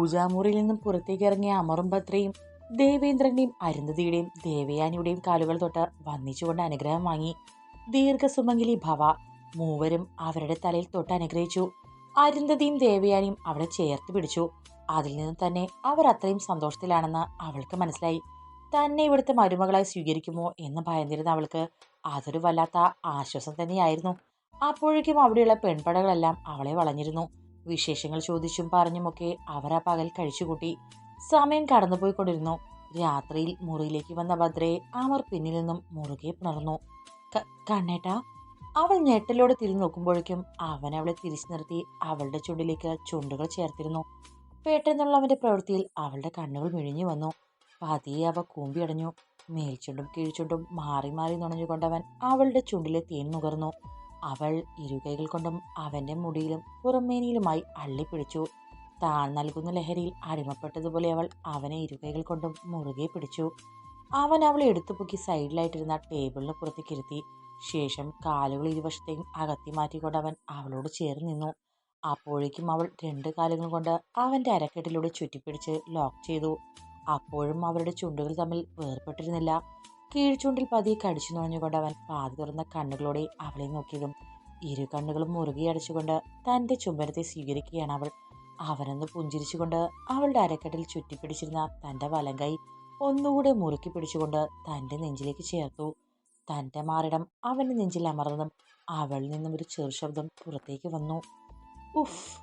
പൂജാമുറിയിൽ നിന്നും പുറത്തേക്ക് ഇറങ്ങിയ അമറും ഭദ്രയും ദേവേന്ദ്രന്റെയും അരുന്ധതിയുടെയും ദേവയാനിയുടെയും കാലുകൾ തൊട്ട് വന്നിച്ചുകൊണ്ട് അനുഗ്രഹം വാങ്ങി. ദീർഘസുമംഗലി ഭവ മൂവരും അവരുടെ തലയിൽ തൊട്ട് അനുഗ്രഹിച്ചു. അരുന്ധതിയും ദേവയാനിയും അവളെ ചേർത്ത് പിടിച്ചു. അതിൽ നിന്ന് തന്നെ അവർ അത്രയും സന്തോഷത്തിലാണെന്ന് അവൾക്ക് മനസ്സിലായി. തന്നെ ഇവിടുത്തെ മരുമകളായി സ്വീകരിക്കുമോ എന്ന് ഭയന്നിരുന്ന അവൾക്ക് അതൊരു വല്ലാത്ത ആശ്വാസം തന്നെയായിരുന്നു. അപ്പോഴേക്കും അവിടെയുള്ള പെൺപടകളെല്ലാം അവളെ വളഞ്ഞിരുന്നു. വിശേഷങ്ങൾ ചോദിച്ചും പറഞ്ഞുമൊക്കെ അവർ ആ പകൽ കഴിച്ചുകൂട്ടി സമയം കടന്നുപോയിക്കൊണ്ടിരുന്നു. രാത്രിയിൽ മുറിയിലേക്ക് വന്ന ഭദ്രയെ അമർ പിന്നിൽ നിന്നും മുറുകെ പുണർന്നു. കണ്ണേട്ട കണ്ണേട്ടാ അവൾ ഞെട്ടലോടെ തിരിഞ്ഞു നോക്കുമ്പോഴേക്കും അവൻ അവളെ തിരിച്ചു നിർത്തി അവളുടെ ചുണ്ടിലേക്ക് ചുണ്ടുകൾ ചേർത്തിരുന്നു. പെട്ടെന്നുള്ള അവന്റെ പ്രവൃത്തിയിൽ അവളുടെ കണ്ണുകൾ മിഴിഞ്ഞു വന്നു. പതിയെ അവ കൂമ്പിയടഞ്ഞു. മേൽച്ചുണ്ടും കീഴ്ച്ചുണ്ടും മാറി മാറി നുണഞ്ഞുകൊണ്ടവൻ അവളുടെ ചുണ്ടിലെ തേൻ നുകർന്നു. അവൾ ഇരുകൈകൾ കൊണ്ടും അവന്റെ മുടിയിലും പുറമേനിയിലുമായി അള്ളിപ്പിടിച്ചു. താൻ നൽകുന്ന ലഹരിയിൽ അടിമപ്പെട്ടതുപോലെ അവൾ അവനെ ഇരുകൈകൾ കൊണ്ടും മുറുകെ പിടിച്ചു. അവൻ അവളെ എടുത്തു പൊക്കി സൈഡിലായിട്ടിരുന്ന ടേബിളിന് പുറത്തേക്ക് ഇരുത്തി ശേഷം കാലുകൾ ഇരുവശത്തേക്കും അകത്തി മാറ്റിക്കൊണ്ട് അവൻ അവളോട് ചേർന്ന് നിന്നു. അപ്പോഴേക്കും അവൾ രണ്ട് കാലുകൾ കൊണ്ട് അവന്റെ അരക്കെട്ടിലൂടെ ചുറ്റിപ്പിടിച്ച് ലോക്ക് ചെയ്തു. അപ്പോഴും അവരുടെ ചുണ്ടുകൾ തമ്മിൽ വേർപ്പെട്ടിരുന്നില്ല കീഴ്ചുണ്ടിൽ പതിയെ കടിച്ചു നുഴഞ്ഞുകൊണ്ട് അവൻ പാതി തുറന്ന കണ്ണുകളോടെ അവളെ നോക്കിയതും ഇരു കണ്ണുകളും മുറുകി അടച്ചുകൊണ്ട് തന്റെ ചുംബനത്തെ സ്വീകരിക്കുകയാണ് അവൾ. അവനൊന്ന് പുഞ്ചിരിച്ചുകൊണ്ട് അവളുടെ അരക്കെട്ടിൽ ചുറ്റിപ്പിടിച്ചിരുന്ന തന്റെ വലങ്കൈ ഒന്നുകൂടെ മുറുക്കി പിടിച്ചുകൊണ്ട് തന്റെ നെഞ്ചിലേക്ക് ചേർത്തു. തന്റെ മാറിടം അവന്റെ നെഞ്ചിൽ അമർന്നതും അവളിൽ നിന്നും ഒരു ചെറു ശബ്ദം പുറത്തേക്ക് വന്നു. ഉഫ്!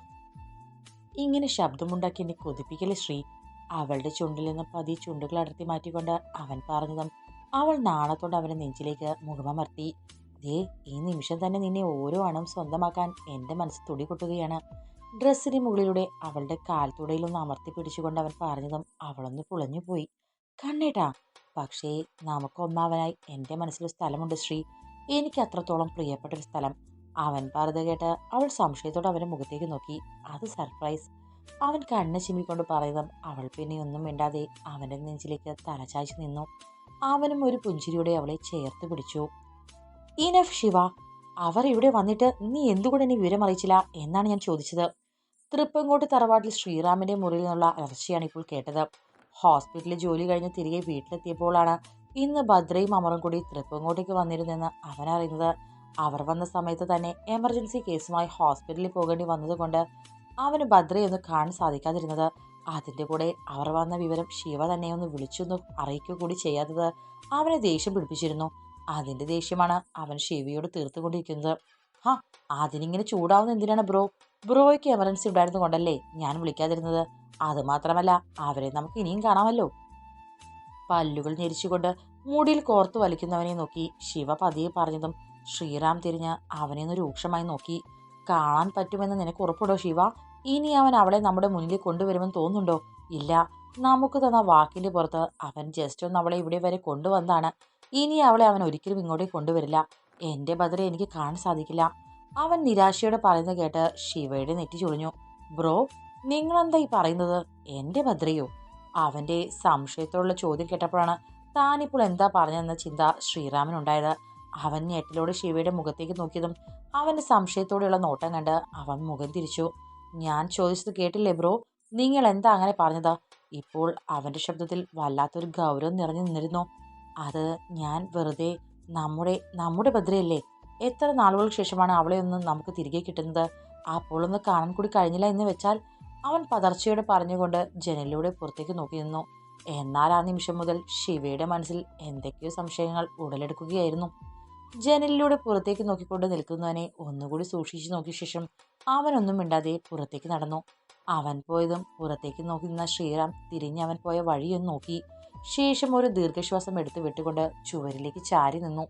ഇങ്ങനെ ശബ്ദമുണ്ടാക്കി എന്നെ കൊതിപ്പിക്കലേ ശ്രീ? അവളുടെ ചുണ്ടിൽ നിന്ന് പതി ചുണ്ടുകൾ അടർത്തി മാറ്റിക്കൊണ്ട് അവൻ പറഞ്ഞതും അവൾ നാണത്തോടെ അവന്റെ നെഞ്ചിലേക്ക് മുഖമമർത്തി ദേ ഈ നിമിഷം തന്നെ നിന്നെ ഓരോ അണം സ്വന്തമാക്കാൻ എന്റെ മനസ്സ് തുടി കൊട്ടുകയാണ് ഡ്രസ്സിന് മുകളിലൂടെ അവളുടെ കാൽത്തുടയിലൊന്ന് അമർത്തി പിടിച്ചുകൊണ്ട് അവൻ പറഞ്ഞതും അവളൊന്ന് പുളഞ്ഞുപോയി കണ്ണേട്ടാ പക്ഷേ നമുക്കൊന്നാവനായി എന്റെ മനസ്സിലൊരു സ്ഥലമുണ്ട് ശ്രീ. എനിക്ക് അത്രത്തോളം പ്രിയപ്പെട്ട ഒരു സ്ഥലം. അവൻ പറഞ്ഞത് കേട്ട് അവൾ സംശയത്തോടെ അവന്റെ മുഖത്തേക്ക് നോക്കി. അത് സർപ്രൈസ്. അവൻ കണ്ണ് ചിമ്മിക്കൊണ്ട് പറയുന്നതും അവൾ പിന്നെ ഒന്നും മിണ്ടാതെ അവന്റെ നെഞ്ചിലേക്ക് തലചായ്ച്ചു നിന്നു. അവനും ഒരു പുഞ്ചിരിയോടെ അവളെ ചേർത്ത് പിടിച്ചു. ഇനഫ് ശിവ അവർ ഇവിടെ വന്നിട്ട് നീ എന്തുകൊണ്ട് എന്നെ വിവരം അറിയിച്ചില്ല എന്നാണ് ഞാൻ ചോദിച്ചത്. തൃപ്പങ്കോട്ട് തറവാട്ടിൽ ശ്രീറാമിന്റെ മുറിയിൽ നിന്നുള്ള അലർച്ചയാണ് ഇപ്പോൾ കേട്ടത്. ഹോസ്പിറ്റലിൽ ജോലി കഴിഞ്ഞ് തിരികെ വീട്ടിലെത്തിയപ്പോഴാണ് ഇന്ന് ഭദ്രയും അമറും കൂടി തൃപ്പങ്കോട്ടേക്ക് വന്നിരുന്നെന്ന് അവൻ അറിയുന്നത് അവർ വന്ന സമയത്ത് തന്നെ എമർജൻസി കേസുമായി ഹോസ്പിറ്റലിൽ പോകേണ്ടി വന്നതുകൊണ്ട് അവന് ഭദ്രയൊന്നും കാണാൻ സാധിക്കാതിരുന്നത്. അതിന്റെ കൂടെ അവർ വന്ന വിവരം ശിവ തന്നെ ഒന്ന് വിളിച്ചൊന്ന് അറിയിക്കുക കൂടി ചെയ്യാത്തത് അവനെ ദേഷ്യം പിടിപ്പിച്ചിരുന്നു. അതിന്റെ ദേഷ്യമാണ് അവൻ ശിവയോട് തീർത്തുകൊണ്ടിരിക്കുന്നത്. ഹാ അതിനിങ്ങനെ ചൂടാവുന്ന എന്തിനാണ് ബ്രോ? ബ്രോയ്ക്ക് എമർജൻസി ഉണ്ടായിരുന്നു കൊണ്ടല്ലേ ഞാൻ വിളിക്കാതിരുന്നത്? അത് മാത്രമല്ല അവരെ നമുക്ക് ഇനിയും കാണാമല്ലോ. പല്ലുകൾ ഞെരിച്ചുകൊണ്ട് മുടിയിൽ കോർത്ത് വലിക്കുന്നവനെ നോക്കി ശിവ പതിയെ പറഞ്ഞതും ശ്രീറാം തിരിഞ്ഞ് അവനെ ഒന്ന് രൂക്ഷമായി നോക്കി. കാണാൻ പറ്റുമെന്ന് നിനക്ക് ഉറപ്പുണ്ടോ ശിവ? ഇനി അവൻ അവളെ നമ്മുടെ മുന്നിൽ കൊണ്ടുവരുമെന്ന് തോന്നുന്നുണ്ടോ? ഇല്ല. നമുക്ക് തന്ന വാക്കിന്റെ പുറത്ത് അവൻ ജസ്റ്റ് ഒന്ന് അവളെ ഇവിടെ വരെ കൊണ്ടുവന്നാണ് ഇനി അവളെ അവൻ ഒരിക്കലും ഇങ്ങോട്ടേക്ക് കൊണ്ടുവരില്ല. എന്റെ ബദലെ എനിക്ക് കാണാൻ സാധിക്കില്ല. അവൻ നിരാശയോടെ പറയുന്നത് കേട്ട് ശിവയുടെ നെറ്റി ചൊളിഞ്ഞു. ബ്രോ നിങ്ങളെന്താ ഈ പറയുന്നത്? എന്റെ ഭദ്രയോ അവന്റെ സംശയത്തോടുള്ള ചോദ്യം കേട്ടപ്പോഴാണ് താനിപ്പോൾ എന്താ പറഞ്ഞതെന്ന ചിന്ത ശ്രീറാമിനുണ്ടായത് അവൻ ഞെട്ടിലോടെ ശിവയുടെ മുഖത്തേക്ക് നോക്കിയതും അവന്റെ സംശയത്തോടെയുള്ള നോട്ടം കണ്ട് അവൻ മുഖം തിരിച്ചു. ഞാൻ ചോദിച്ചത് കേട്ടില്ലേ ബ്രോ? നിങ്ങൾ എന്താ അങ്ങനെ പറഞ്ഞത്? ഇപ്പോൾ അവന്റെ ശബ്ദത്തിൽ വല്ലാത്തൊരു ഗൗരവം നിറഞ്ഞു നിന്നിരുന്നു. അത് ഞാൻ വെറുതെ നമ്മുടെ നമ്മുടെ ഭദ്രയല്ലേ? എത്ര നാളുകൾക്ക് ശേഷമാണ് അവളെ ഒന്ന് നമുക്ക് തിരികെ കിട്ടുന്നത്? അപ്പോൾ ഒന്ന് കാണാൻ കൂടി കഴിഞ്ഞില്ല എന്ന് വെച്ചാൽ? അവൻ പതർച്ചയോടെ പറഞ്ഞുകൊണ്ട് ജനലിലൂടെ പുറത്തേക്ക് നോക്കി നിന്നു. എന്നാൽ ആ നിമിഷം മുതൽ ശിവയുടെ മനസ്സിൽ എന്തൊക്കെയോ സംശയങ്ങൾ ഉടലെടുക്കുകയായിരുന്നു. ജനലിലൂടെ പുറത്തേക്ക് നോക്കിക്കൊണ്ട് നിൽക്കുന്നവനെ ഒന്നുകൂടി സൂക്ഷിച്ചു നോക്കിയ ശേഷം അവനൊന്നും മിണ്ടാതെ പുറത്തേക്ക് നടന്നു. അവൻ പോയതും പുറത്തേക്ക് നോക്കുന്ന ശ്രീറാം തിരിഞ്ഞ് അവൻ പോയ വഴിയൊന്ന് നോക്കി. ശേഷം ഒരു ദീർഘശ്വാസം എടുത്തു വിട്ടുകൊണ്ട് ചുവരിലേക്ക് ചാരി നിന്നു.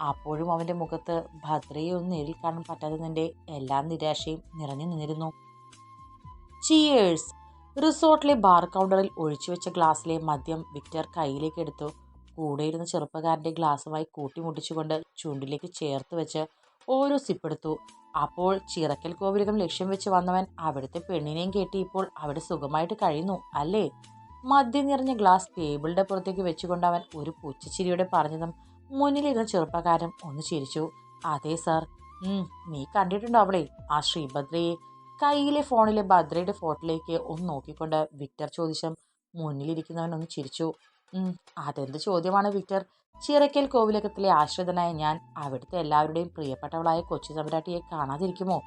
അപ്പോഴും അവന്റെ മുഖത്ത് ഭദ്രയെ ഒന്ന് നേരിൽ കാണാൻ പറ്റാത്തതിന്റെ എല്ലാ നിരാശയും നിറഞ്ഞു നിന്നിരുന്നു. ചിയേഴ്സ് റിസോർട്ടിലെ ബാർ കൗണ്ടറിൽ ഒഴിച്ചു വെച്ച ഗ്ലാസ്സിലെ മദ്യം വിക്ടർ കയ്യിലേക്ക് എടുത്തു. കൂടെയിരുന്ന ചെറുപ്പക്കാരന്റെ ഗ്ലാസ്സുമായി കൂട്ടിമുട്ടിച്ചുകൊണ്ട് ചൂണ്ടിലേക്ക് ചേർത്ത് വെച്ച് ഓരോ സിപ്പെടുത്തു അപ്പോൾ ചിറക്കൽ കോവിലകം ലക്ഷ്യം വെച്ച് വന്നവൻ അവിടുത്തെ പെണ്ണിനെയും കെട്ടി ഇപ്പോൾ അവിടെ സുഖമായിട്ട് കഴിയുന്നു അല്ലേ? മദ്യം നിറഞ്ഞ ഗ്ലാസ് ടേബിളിന്റെ പുറത്തേക്ക് വെച്ചുകൊണ്ട് അവൻ ഒരു പുച്ചച്ചിരിയോടെ പറഞ്ഞതും മുന്നിലിരുന്ന ചെറുപ്പക്കാരൻ ഒന്ന് ചിരിച്ചു. അതെ സാർ നീ കണ്ടിട്ടുണ്ടോ അവളെ ആ ശ്രീഭദ്രയെ? കയ്യിലെ ഫോണിലെ ഭദ്രയുടെ ഫോട്ടോയിലേക്ക് ഒന്ന് നോക്കിക്കൊണ്ട് വിക്ടർ ചോദിച്ചം മുന്നിലിരിക്കുന്നവൻ ഒന്ന് ചിരിച്ചു. അതെന്ത് ചോദ്യമാണ് വിക്ടർ? ചിറക്കൽ കോവിലകത്തിലെ ആശ്രിതനായ ഞാൻ അവിടുത്തെ എല്ലാവരുടെയും പ്രിയപ്പെട്ടവളായ കൊച്ചു സമ്രാട്ടിയെ കാണാതിരിക്കുമോ?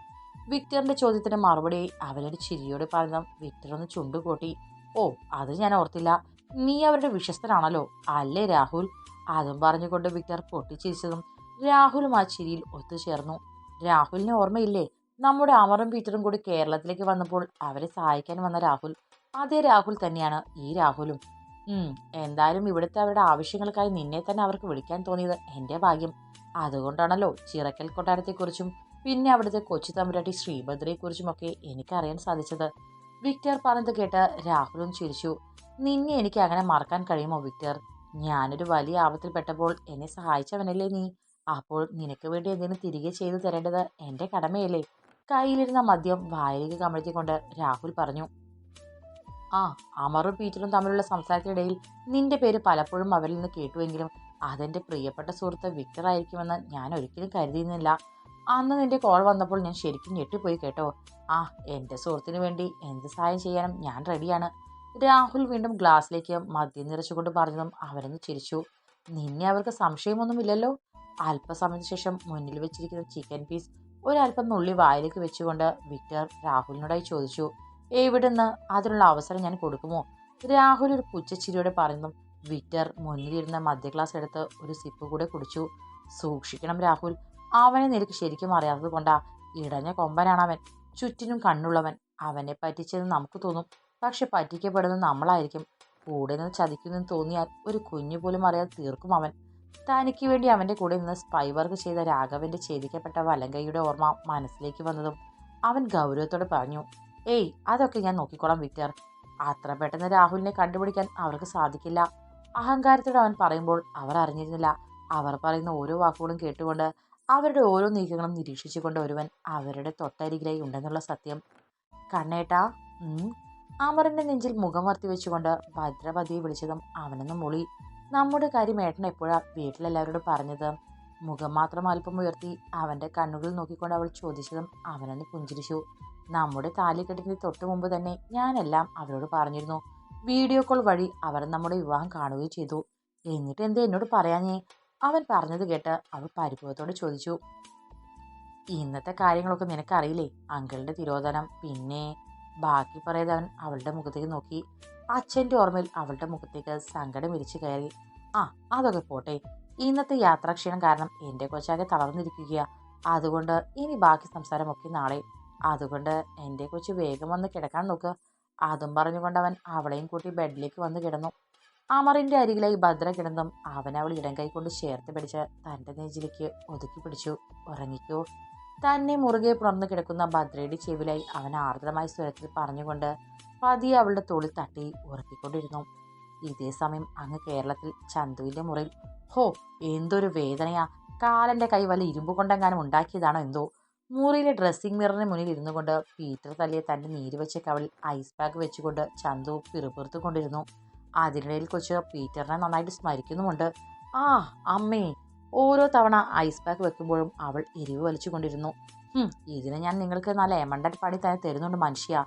വിക്ടറിന്റെ ചോദ്യത്തിന് മറുപടി അവനൊരു ചിരിയോട് പറഞ്ഞ വിക്ടർ ഒന്ന് ചുണ്ടുകൂട്ടി ഓ അത് ഞാൻ ഓർത്തില്ല. നീ അവരുടെ വിശ്വസ്തനാണല്ലോ അല്ലേ രാഹുൽ? അതും പറഞ്ഞുകൊണ്ട് വിക്ടർ പൊട്ടിച്ചിരിച്ചതും രാഹുലും ആ ചിരിയിൽ ഒത്തുചേർന്നു. രാഹുലിനെ ഓർമ്മയില്ലേ? നമ്മുടെ അമറും പീറ്ററും കൂടി കേരളത്തിലേക്ക് വന്നപ്പോൾ അവരെ സഹായിക്കാൻ വന്ന രാഹുൽ. അതേ രാഹുൽ തന്നെയാണ് ഈ രാഹുലും. എന്തായാലും ഇവിടുത്തെ അവരുടെ ആവശ്യങ്ങൾക്കായി നിന്നെ തന്നെ അവർക്ക് വിളിക്കാൻ തോന്നിയത് എന്റെ ഭാഗ്യം. അതുകൊണ്ടാണല്ലോ ചിറക്കൽ കൊട്ടാരത്തെക്കുറിച്ചും പിന്നെ അവിടുത്തെ കൊച്ചു തമ്പുരാട്ടി ശ്രീഭദ്രയെക്കുറിച്ചുമൊക്കെ എനിക്കറിയാൻ സാധിച്ചത്. വിക്ടർ പറഞ്ഞത് കേട്ട് രാഹുലും ചിരിച്ചു. നിന്നെ എനിക്ക് അങ്ങനെ മറക്കാൻ കഴിയുമോ വിക്ടർ? ഞാനൊരു വലിയ ആപത്തിൽപ്പെട്ടപ്പോൾ എന്നെ സഹായിച്ചവനല്ലേ നീ? അപ്പോൾ നിനക്ക് വേണ്ടി എന്തെങ്കിലും തിരികെ ചെയ്തു തരേണ്ടത് എന്റെ കടമയല്ലേ? കയ്യിലിരുന്ന മദ്യം വായിലേക്ക് കമഴ്ത്തിക്കൊണ്ട് രാഹുൽ പറഞ്ഞു. ആ അമറും പീറ്ററും തമ്മിലുള്ള സംസാരത്തിനിടയിൽ നിന്റെ പേര് പലപ്പോഴും അവരിൽ നിന്ന് കേട്ടുവെങ്കിലും അതെന്റെ പ്രിയപ്പെട്ട സുഹൃത്ത് വിക്ടർ ആയിരിക്കുമെന്ന് ഞാൻ ഒരിക്കലും കരുതിയിരുന്നില്ല. അന്ന് നിന്റെ കോൾ വന്നപ്പോൾ ഞാൻ ശരിക്കും ഞെട്ടിപ്പോയി കേട്ടോ. ആ എന്റെ സുഹൃത്തിന് വേണ്ടി എന്ത് സഹായം ചെയ്യാനും ഞാൻ റെഡിയാണ്. രാഹുൽ വീണ്ടും ഗ്ലാസ്സിലേക്ക് മദ്യം നിറച്ചുകൊണ്ട് പറഞ്ഞതും അവരൊന്ന് ചിരിച്ചു. നിന്നെ അവർക്ക് സംശയമൊന്നുമില്ലല്ലോ? അല്പസമയത്തിന് ശേഷം മുന്നിൽ വെച്ചിരിക്കുന്ന ചിക്കൻ പീസ് ഒരല്പം നുള്ളി വായിലേക്ക് വെച്ചുകൊണ്ട് വിക്ടർ രാഹുലിനോടായി ചോദിച്ചു. എവിടുന്ന് അതിനുള്ള അവസരം ഞാൻ കൊടുക്കുമോ? രാഹുൽ ഒരു പുച്ചച്ചിരിയോടെ പറയുന്നു വിറ്റർ മുന്നിലിരുന്ന മധ്യ ഗ്ലാസ് എടുത്ത് ഒരു സിപ്പ് കൂടെ കുടിച്ചു. സൂക്ഷിക്കണം രാഹുൽ. അവനെ നിനക്ക് ശരിക്കും അറിയാത്തത് കൊണ്ടാ. ഇടഞ്ഞ കൊമ്പനാണ് അവൻ. ചുറ്റിനും കണ്ണുള്ളവൻ. അവനെ പറ്റിച്ചെന്ന് നമുക്ക് തോന്നും. പക്ഷെ പറ്റിക്കപ്പെടുന്നത് നമ്മളായിരിക്കും. കൂടെ നിന്ന് ചതിക്കുന്നെന്ന് തോന്നിയാൽ ഒരു കുഞ്ഞു പോലും അറിയാതെ തീർക്കും അവൻ. തനിക്ക് വേണ്ടി അവന്റെ കൂടെ നിന്ന് സ്പൈ വർക്ക് ചെയ്ത രാഘവന്റെ ഛേദിക്കപ്പെട്ട വലങ്കയുടെ ഓർമ്മ മനസ്സിലേക്ക് വന്നതും അവൻ ഗൗരവത്തോടെ പറഞ്ഞു ഏയ് അതൊക്കെ ഞാൻ നോക്കിക്കോളാം വിക്ടർ. അത്ര പെട്ടെന്ന് രാഹുലിനെ കണ്ടുപിടിക്കാൻ അവർക്ക് സാധിക്കില്ല. അഹങ്കാരത്തോടെ അവൻ പറയുമ്പോൾ അവർ അറിഞ്ഞിരുന്നില്ല. അവർ പറയുന്ന ഓരോ വാക്കുകളും കേട്ടുകൊണ്ട് അവരുടെ ഓരോ നീക്കങ്ങളും നിരീക്ഷിച്ചുകൊണ്ട് ഒരുവൻ അവരുടെ തൊട്ടരികിലായി ഉണ്ടെന്നുള്ള സത്യം. കണ്ണേട്ടാ അമറിന്റെ നെഞ്ചിൽ മുഖം വർത്തി വെച്ചുകൊണ്ട് ഭദ്രപതിയെ വിളിച്ചതും അവനെന്ന് മുളി. നമ്മുടെ കാര്യം ഏട്ടൻ എപ്പോഴാ വീട്ടിലെല്ലാവരോടും പറഞ്ഞത്? മുഖം മാത്രം അല്പം ഉയർത്തി അവന്റെ കണ്ണുകളിൽ നോക്കിക്കൊണ്ട് അവൾ ചോദിച്ചതും അവനെന്ന് പുഞ്ചിരിച്ചു. നമ്മുടെ താലിക്കെട്ടിന് തൊട്ടു മുമ്പ് തന്നെ ഞാനെല്ലാം അവരോട് പറഞ്ഞിരുന്നു. വീഡിയോ കോൾ വഴി അവർ നമ്മുടെ വിവാഹം കാണുകയും ചെയ്തു. എന്നിട്ട് എന്തേ എന്നോട് പറയാഞ്ഞേ? അവൻ പറഞ്ഞത് കേട്ട് അവൾ പരിഭവത്തോട് ചോദിച്ചു. ഇന്നത്തെ കാര്യങ്ങളൊക്കെ നിനക്കറിയില്ലേ? അങ്കിളുടെ തിരോധനം. പിന്നെ ബാക്കി പറയാതെ അവൻ അവളുടെ മുഖത്തേക്ക് നോക്കി. അച്ഛന്റെ ഓർമ്മയിൽ അവളുടെ മുഖത്തേക്ക് സങ്കടം വിരിച്ചു കയറി. ആ അതൊക്കെ പോട്ടെ. ഇന്നത്തെ യാത്രാക്ഷീണം കാരണം എന്റെ കൊച്ചാകെ തളർന്നിരിക്കുക അതുകൊണ്ട് ഇനി ബാക്കി സംസാരമൊക്കെ നാളെ അതുകൊണ്ട് എന്റെ കൊച്ചു വേഗം വന്ന് കിടക്കാൻ നോക്കുക അതും പറഞ്ഞുകൊണ്ട് അവൻ അവളെയും കൂട്ടി ബെഡിലേക്ക് വന്ന് കിടന്നു. അമറിന്റെ അരികിലായി ഭദ്ര കിടന്നും അവൻ അവൾ ഇടം കൈകൊണ്ട് ചേർത്ത് പിടിച്ച് തന്റെ നെഞ്ചിലേക്ക് ഒതുക്കി പിടിച്ചു. ഉറങ്ങിക്കൂ. തന്നെ മുറുകെ പുണർന്നു കിടക്കുന്ന ഭദ്രയുടെ ചെവിലായി അവൻ ആർദ്രമായ സ്വരത്തിൽ പറഞ്ഞുകൊണ്ട് പതിയെ അവളുടെ തോളിൽ തട്ടി ഉറക്കിക്കൊണ്ടിരുന്നു. ഇതേ സമയം അങ്ങ് കേരളത്തിൽ ചന്തുവിന്റെ മുറിയിൽ ഹോ എന്തൊരു വേദനയാ. കാലന്റെ കൈ വല്ല ഇരുമ്പ് കൊണ്ടെങ്ങാനും ഉണ്ടാക്കിയതാണോ എന്തോ? മുറിയിലെ ഡ്രസ്സിംഗ് മിററിന് മുന്നിൽ ഇരുന്നു കൊണ്ട് പീറ്റർ തല്ലിയ തന്റെ നീര് വെച്ച കവളിൽ ഐസ് പാക്ക് വെച്ചുകൊണ്ട് ചന്തു പിറുപിറുത്തു കൊണ്ടിരുന്നു. അതിനിടയിൽ കൊച്ച് പീറ്ററിനെ നന്നായിട്ട് സ്മരിക്കുന്നുമുണ്ട്. ആ അമ്മേ. ഓരോ തവണ ഐസ് പാക്ക് വെക്കുമ്പോഴും അവൾ എരിവ് വലിച്ചു കൊണ്ടിരുന്നു. ഇതിന് ഞാൻ നിങ്ങൾക്ക് നല്ല എമണ്ടൻ പണി തന്നെ തരുന്നുണ്ട് മനുഷ്യ.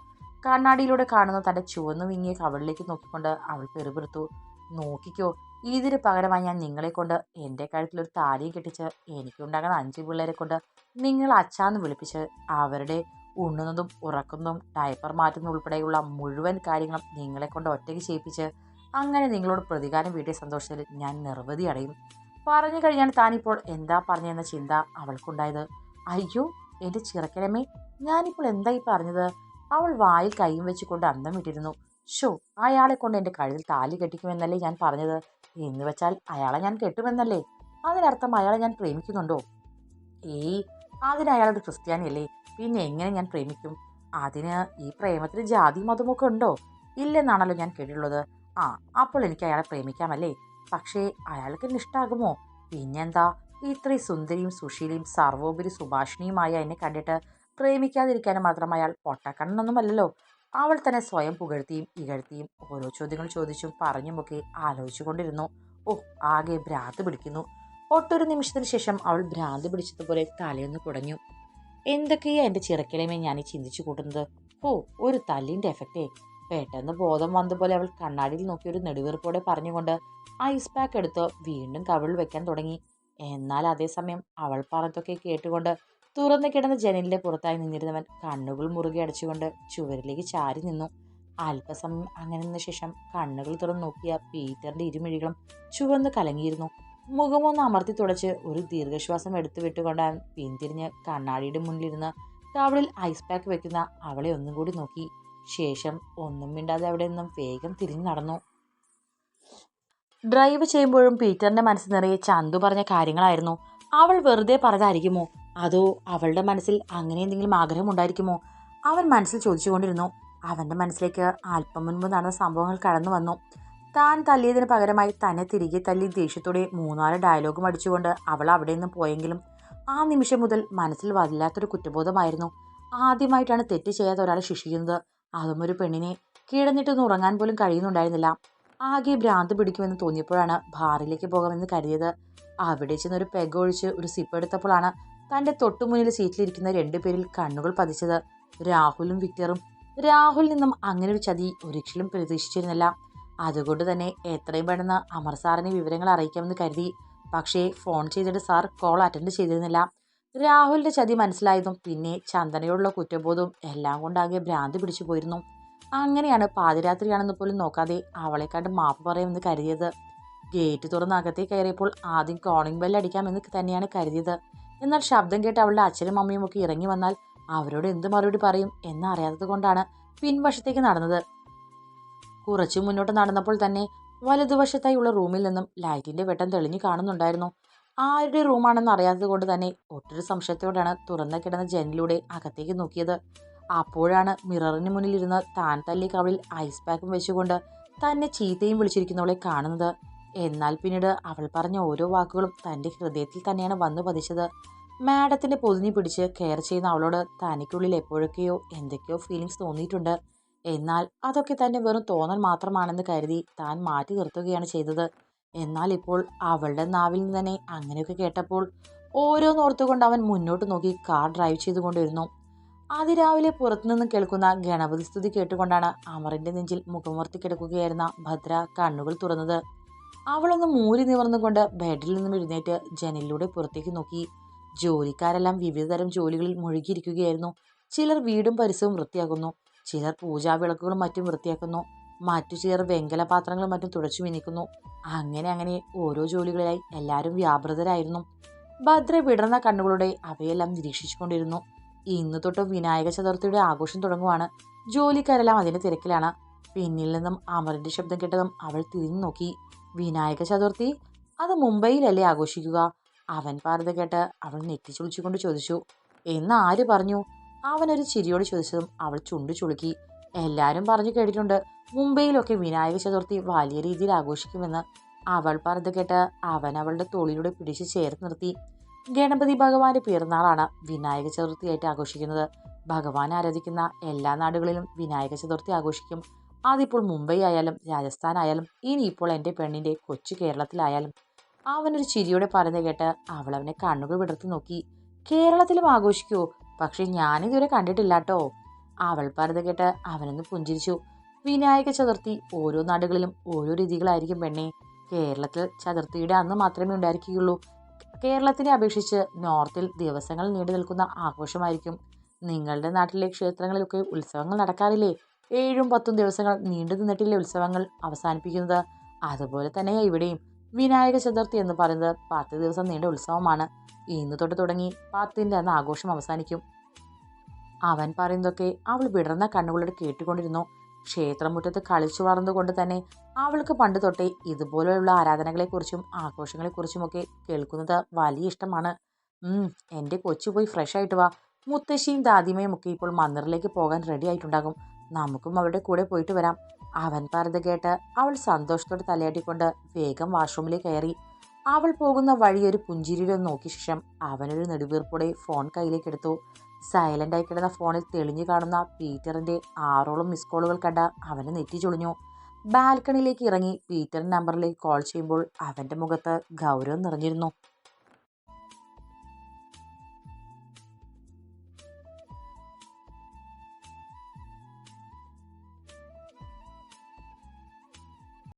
കണ്ണാടിയിലൂടെ കാണുന്ന തന്റെ ചുവന്നു വിങ്ങിയ കവളിലേക്ക് നോക്കിക്കൊണ്ട് അവൾ പെറുപിറുത്തു. നോക്കിക്കോ ഇതിന് പകരമായി ഞാൻ നിങ്ങളെ കൊണ്ട് എന്റെ കഴുത്തിൽ ഒരു താലിയും കെട്ടിച്ച് എനിക്കുണ്ടാകുന്ന അഞ്ച് പിള്ളേരെ കൊണ്ട് നിങ്ങൾ അച്ഛാന്ന് വിളിപ്പിച്ച് അവരുടെ ഉണ്ണുന്നതും ഉറക്കുന്നതും ഡയപ്പർ മാറ്റുന്നതും ഉൾപ്പെടെയുള്ള മുഴുവൻ കാര്യങ്ങളും നിങ്ങളെ കൊണ്ട് ഒറ്റയ്ക്ക് ചെയ്യിപ്പിച്ച് അങ്ങനെ നിങ്ങളോട് പ്രതികാരം വീട്ടിയ സന്തോഷത്തിൽ ഞാൻ നിർവധി അടയും. പറഞ്ഞു കഴിഞ്ഞാൽ താനിപ്പോൾ എന്താ പറഞ്ഞെന്ന ചിന്ത അവൾക്കുണ്ടായത്. അയ്യോ എന്റെ ചിറക്കലമ്മേ ഞാനിപ്പോൾ എന്തായി പറഞ്ഞത്? അവൾ വായിൽ കൈയും വെച്ചുകൊണ്ട് അന്തം വിട്ടിരുന്നു. ഷോ അയാളെ കൊണ്ട് എന്റെ കഴുതിൽ താലി കെട്ടിക്കുമെന്നല്ലേ ഞാൻ പറഞ്ഞത്. എന്ന് വെച്ചാൽ അയാളെ ഞാൻ കെട്ടുമെന്നല്ലേ? അതിനർത്ഥം അയാളെ ഞാൻ പ്രേമിക്കുന്നുണ്ടോ? ഏയ് അതിന് അയാളൊരു ക്രിസ്ത്യാനിയല്ലേ? പിന്നെ എങ്ങനെ ഞാൻ പ്രേമിക്കും? അതിന് ഈ പ്രേമത്തിന് ജാതി മതമൊക്കെ ഉണ്ടോ? ഇല്ലെന്നാണല്ലോ ഞാൻ കേട്ടിട്ടുള്ളത്. ആ അപ്പോൾ എനിക്ക് അയാളെ പ്രേമിക്കാമല്ലേ? പക്ഷേ അയാൾക്ക് ഇഷ്ടാകുമോ? പിന്നെന്താ ഇത്രയും സുന്ദരിയും സുശീലയും സർവോപരി സുഭാഷിണിയുമായ എന്നെ കണ്ടിട്ട് പ്രേമിക്കാതിരിക്കാനും മാത്രം അയാൾ പൊട്ടക്കണ്ണൊന്നുമല്ലല്ലോ അവൾ തന്നെ സ്വയം പുകഴ്ത്തിയും ഇകഴ്ത്തിയും ഓരോ ചോദ്യങ്ങൾ ചോദിച്ചും പറഞ്ഞുമൊക്കെ ആലോചിച്ചു കൊണ്ടിരുന്നു ഓ ആകെ ഭ്രാന്ത് പിടിക്കുന്നു. ഒട്ടൊരു നിമിഷത്തിന് ശേഷം അവൾ ഭ്രാന്ത് പിടിച്ചതുപോലെ തലയൊന്ന് കുടഞ്ഞു. എന്തൊക്കെയാ എന്റെ ചിറക്കിലേമേ ഞാൻ ഈ ചിന്തിച്ചു കൂട്ടുന്നത്? ഓ ഒരു തല്ലിന്റെ എഫക്റ്റേ പെട്ടെന്ന് ബോധം വന്നതുപോലെ അവൾ കണ്ണാടിയിൽ നോക്കി ഒരു നെടുവീർപ്പോടെ പറഞ്ഞുകൊണ്ട് ഐസ് പാക്ക് എടുത്ത് വീണ്ടും കവിളിൽ വെക്കാൻ തുടങ്ങി. എന്നാൽ അതേസമയം അവൾ പറഞ്ഞതൊക്കെ കേട്ടുകൊണ്ട് തുറന്നു കിടന്ന ജനലിന്റെ പുറത്തായി നിന്നിരുന്നവൻ കണ്ണുകൾ മുറുകെ അടച്ചുകൊണ്ട് ചുവരിലേക്ക് ചാരി നിന്നു. അല്പസമയം അങ്ങനെ നിന്ന ശേഷം കണ്ണുകൾ തുറന്നു നോക്കിയ പീറ്ററിന്റെ ഇരുമിഴികളും ചുവന്ന് കലങ്ങിയിരുന്നു. മുഖമൊന്ന് അമർത്തി തുടച്ച് ഒരു ദീർഘശ്വാസം എടുത്തു വിട്ടുകൊണ്ട് അവൻ പിന്തിരിഞ്ഞ് കണ്ണാടിയുടെ മുന്നിലിരുന്ന് കവളിൽ ഐസ് പാക്ക് വെക്കുന്ന അവളെ ഒന്നും കൂടി നോക്കി. ശേഷം ഒന്നും മിണ്ടാതെ അവിടെ നിന്നും വേഗം തിരിഞ്ഞു നടന്നു. ഡ്രൈവ് ചെയ്യുമ്പോഴും പീറ്ററിന്റെ മനസ്സ് നിറയെ ചന്തു പറഞ്ഞ കാര്യങ്ങളായിരുന്നു. അവൾ വെറുതെ പറഞ്ഞായിരിക്കുമോ അതോ അവളുടെ മനസ്സിൽ അങ്ങനെ എന്തെങ്കിലും ആഗ്രഹമുണ്ടായിരിക്കുമോ അവൻ മനസ്സിൽ ചോദിച്ചുകൊണ്ടിരുന്നു. അവന്റെ മനസ്സിലേക്ക് അല്പം മുൻപ് നടന്ന സംഭവങ്ങൾ കടന്നു വന്നു. താൻ തല്ലിയതിന് പകരമായി തന്നെ തിരികെ തല്ലി ദേഷ്യത്തോടെ മൂന്നാൽ ഡയലോഗും അടിച്ചുകൊണ്ട് അവൾ അവിടെ നിന്ന് പോയെങ്കിലും ആ നിമിഷം മുതൽ മനസ്സിൽ വല്ലാത്തൊരു കുറ്റബോധമായിരുന്നു. ആദ്യമായിട്ടാണ് തെറ്റ് ചെയ്യാത്ത ഒരാളെ ശിക്ഷിക്കുന്നത്. അതും ഒരു പെണ്ണിനെ കിടന്നിട്ടൊന്നും ഉറങ്ങാൻ പോലും കഴിയുന്നുണ്ടായിരുന്നില്ല. ആകെ ഭ്രാന്ത് പിടിക്കുമെന്ന് തോന്നിയപ്പോഴാണ് ബാറിലേക്ക് പോകാമെന്ന് കരുതിയത്. അവിടെ ചെന്നൊരു പെഗ് ഒഴിച്ച് ഒരു സിപ്പ് എടുത്തപ്പോഴാണ് തന്റെ തൊട്ടുമുന്നിൽ സീറ്റിലിരിക്കുന്ന രണ്ടുപേരിൽ കണ്ണുകൾ പതിച്ചത് രാഹുലും വിക്ടറും. രാഹുൽ നിന്നും അങ്ങനെ ഒരു ചതി ഒരിക്കലും പ്രതീക്ഷിച്ചിരുന്നില്ല. അതുകൊണ്ട് തന്നെ എത്രയും പെട്ടെന്ന് അമർ സാറിനെ വിവരങ്ങൾ അറിയിക്കാമെന്ന് കരുതി. പക്ഷേ ഫോൺ ചെയ്തിട്ട് സാർ കോൾ അറ്റൻഡ് ചെയ്തിരുന്നില്ല. രാഹുലിന്റെ ചതി മനസ്സിലായതും പിന്നെ ചന്ദനയോടുള്ള കുറ്റബോധവും എല്ലാം കൊണ്ടാകെ ഭ്രാന്തി പിടിച്ചു പോയിരുന്നു. അങ്ങനെയാണ് പാതിരാത്രിയാണെന്ന് പോലും നോക്കാതെ അവളെ കണ്ട് മാപ്പ് പറയുമെന്ന് കരുതിയത്. ഗേറ്റ് തുറന്ന് അകത്തേക്ക് കയറിയപ്പോൾ ആദ്യം കോളിംഗ് ബെൽ അടിക്കാമെന്ന് തന്നെയാണ് കരുതിയത്. എന്നാൽ ശബ്ദം കേട്ട് അവളുടെ അച്ഛനും അമ്മയും ഒക്കെ ഇറങ്ങി വന്നാൽ അവരോട് എന്ത് മറുപടി പറയും എന്നറിയാത്തത് കൊണ്ടാണ് പിൻവശത്തേക്ക് നടന്നത്. കുറച്ചു മുന്നോട്ട് നടന്നപ്പോൾ തന്നെ വലതുവശത്തായുള്ള റൂമിൽ നിന്നും ലൈറ്റിന്റെ വെട്ടം തെളിഞ്ഞു കാണുന്നുണ്ടായിരുന്നു. ആരുടെ റൂമാണെന്ന് അറിയാത്തത് കൊണ്ട് തന്നെ ഒട്ടൊരു സംശയത്തോടെയാണ് തുറന്ന കിടന്ന ജനലിലൂടെ അകത്തേക്ക് നോക്കിയത്. അപ്പോഴാണ് മിററിന് മുന്നിലിരുന്ന താൻ തല്ലി കവളിൽ ഐസ് പാക്കും വെച്ചുകൊണ്ട് തന്നെ ചീത്തയും വിളിച്ചിരിക്കുന്നവളെ കാണുന്നത്. എന്നാൽ പിന്നീട് അവൾ പറഞ്ഞ ഓരോ വാക്കുകളും തന്റെ ഹൃദയത്തിൽ തന്നെയാണ് വന്നു പതിച്ചത്. മാഡത്തിന്റെ പൊതിഞ്ഞു പിടിച്ച് കെയർ ചെയ്യുന്ന അവളോട് തനിക്കുള്ളിൽ എപ്പോഴൊക്കെയോ എന്തൊക്കെയോ ഫീലിങ്സ് തോന്നിയിട്ടുണ്ട്. എന്നാൽ അതൊക്കെ തന്നെ വെറും തോന്നൽ മാത്രമാണെന്ന് കരുതി താൻ മാറ്റി നിർത്തുകയാണ് ചെയ്തത്. എന്നാൽ ഇപ്പോൾ അവളുടെ നാവിൽ നിന്ന് തന്നെ അങ്ങനെയൊക്കെ കേട്ടപ്പോൾ ഓരോന്നോർത്തുകൊണ്ട് അവൻ മുന്നോട്ട് നോക്കി കാർ ഡ്രൈവ് ചെയ്തുകൊണ്ടിരുന്നു. അതിരാവിലെ പുറത്തുനിന്ന് കേൾക്കുന്ന ഗണപതി സ്തുതി കേട്ടുകൊണ്ടാണ് അമറിന്റെ നെഞ്ചിൽ മുഖമുർത്തി കിടക്കുകയായിരുന്ന ഭദ്ര കണ്ണുകൾ തുറന്നത്. അവളൊന്ന് മൂരി നിവർന്നുകൊണ്ട് ബെഡിൽ നിന്നും എഴുന്നേറ്റ് ജനലിലൂടെ പുറത്തേക്ക് നോക്കി. ജോലിക്കാരെല്ലാം വിവിധതരം ജോലികളിൽ മുഴുകിയിരിക്കുകയായിരുന്നു. ചിലർ വീടും പരിസരവും വൃത്തിയാക്കുന്നു. ചിലർ പൂജാവിളക്കുകളും മറ്റും വൃത്തിയാക്കുന്നു. മറ്റു ചിലർ വെങ്കല പാത്രങ്ങളും മറ്റും തുടച്ചു മിനിക്കുന്നു അങ്ങനെ അങ്ങനെ ഓരോ ജോലികളിലായി എല്ലാവരും വ്യാപൃതരായിരുന്നു. ഭദ്ര വിടർന്ന കണ്ണുകളുടെ അവയെല്ലാം നിരീക്ഷിച്ചുകൊണ്ടിരുന്നു. ഇന്ന് തൊട്ട് വിനായക ചതുർത്ഥിയുടെ ആഘോഷം തുടങ്ങുവാണ്. ജോലിക്കാരെല്ലാം അതിന്റെ തിരക്കിലാണ്. പിന്നിൽ നിന്നും അമറിന്റെ ശബ്ദം കേട്ടതും അവൾ തിരിഞ്ഞു നോക്കി. വിനായക ചതുർത്ഥി? അത് മുംബൈയിലല്ലേ ആഘോഷിക്കുക? അവൻ പറഞ്ഞത് കേട്ട് അവൾ നെറ്റിച്ചുളിച്ചുകൊണ്ട് ചോദിച്ചു. എന്ന് ആര് പറഞ്ഞു? അവൻ ഒരു ചിരിയോട് ചോദിച്ചതും അവൾ ചുണ്ടു ചുളുക്കി. എല്ലാവരും പറഞ്ഞു കേട്ടിട്ടുണ്ട് മുംബൈയിലൊക്കെ വിനായക ചതുർത്ഥി വലിയ രീതിയിൽ ആഘോഷിക്കുമെന്ന്. അവൾ പറഞ്ഞത് കേട്ട് അവൻ അവളുടെ തോളിലൂടെ പിടിച്ച് ചേർത്ത് നിർത്തി. ഗണപതി ഭഗവാന്റെ പിറന്നാളാണ് വിനായക ചതുർത്ഥിയായിട്ട് ആഘോഷിക്കുന്നത്. ഭഗവാൻ ആരാധിക്കുന്ന എല്ലാ നാടുകളിലും വിനായക ചതുർത്ഥി ആഘോഷിക്കും. അതിപ്പോൾ മുംബൈ ആയാലും രാജസ്ഥാൻ ആയാലും ഇനിയിപ്പോൾ എന്റെ പെണ്ണിന്റെ കൊച്ചു കേരളത്തിലായാലും അവനൊരു ചിരിയോടെ പറയുന്നത് കേട്ട് അവൾ അവനെ കണ്ണുകൾ വിടർത്തി നോക്കി. കേരളത്തിലും ആഘോഷിക്കുമോ പക്ഷെ ഞാനിതുവരെ കണ്ടിട്ടില്ല കേട്ടോ. അവൾ പറഞ്ഞത് കേട്ട് അവനൊന്ന് പുഞ്ചിരിച്ചു. വിനായക ചതുർത്ഥി ഓരോ നാടുകളിലും ഓരോ രീതികളായിരിക്കും പെണ്ണെ. കേരളത്തിൽ ചതുർത്ഥിയുടെ അന്ന് മാത്രമേ ഉണ്ടായിരിക്കുകയുള്ളൂ. കേരളത്തിനെ അപേക്ഷിച്ച് നോർത്തിൽ ദിവസങ്ങൾ നീണ്ടു നിൽക്കുന്ന ആഘോഷമായിരിക്കും. നിങ്ങളുടെ നാട്ടിലെ ക്ഷേത്രങ്ങളിലൊക്കെ ഉത്സവങ്ങൾ നടക്കാറില്ലേ? ഏഴും പത്തും ദിവസങ്ങൾ നീണ്ടു നിന്നിട്ടില്ലേ ഉത്സവങ്ങൾ അവസാനിപ്പിക്കുന്നത്. അതുപോലെ തന്നെയാ ഇവിടെയും വിനായക ചതുർത്ഥി എന്ന് പറയുന്നത് പത്ത് ദിവസം നീണ്ട ഉത്സവമാണ്. ഇന്ന് തൊട്ട് തുടങ്ങി പത്തിന്റെ അന്ന് ആഘോഷം അവസാനിക്കും. അവൻ പറയുന്നതൊക്കെ അവൾ വിടർന്ന കണ്ണുകളോട് കേട്ടുകൊണ്ടിരുന്നു. ക്ഷേത്രമുറ്റത്ത് കളിച്ചു വളർന്നുകൊണ്ട് തന്നെ അവൾക്ക് പണ്ട് തൊട്ടേ ഇതുപോലെയുള്ള ആരാധനകളെക്കുറിച്ചും ആഘോഷങ്ങളെക്കുറിച്ചുമൊക്കെ കേൾക്കുന്നത് വലിയ ഇഷ്ടമാണ്. എന്റെ കൊച്ചു പോയി ഫ്രഷ് ആയിട്ട് വാ. മുത്തശ്ശിയും ദാദിമയും ഒക്കെ ഇപ്പോൾ മന്ദിറിലേക്ക് പോകാൻ റെഡി ആയിട്ടുണ്ടാകും. നമുക്കും അവരുടെ കൂടെ പോയിട്ട് വരാം. അവൻ പറഞ്ഞത് കേട്ട് അവൾ സന്തോഷത്തോടെ തലയാട്ടിക്കൊണ്ട് വേഗം വാഷ്റൂമിലേക്ക് കയറി. അവൾ പോകുന്ന വഴി ഒരു പുഞ്ചിരിയുടെ നോക്കിയ ശേഷം അവനൊരു നെടുവീർപ്പോടെ ഫോൺ കയ്യിലേക്ക് എടുത്തു. സൈലന്റായി കിടന്ന ഫോണിൽ തെളിഞ്ഞു കാണുന്ന പീറ്ററിന്റെ ആറോളം മിസ് കോളുകൾ കണ്ട അവന് നെറ്റി ചൊളിഞ്ഞു. ബാൽക്കണിയിലേക്ക് ഇറങ്ങി പീറ്ററിന്റെ നമ്പറിലേക്ക് കോൾ ചെയ്യുമ്പോൾ അവന്റെ മുഖത്ത് ഗൗരവം നിറഞ്ഞിരുന്നു.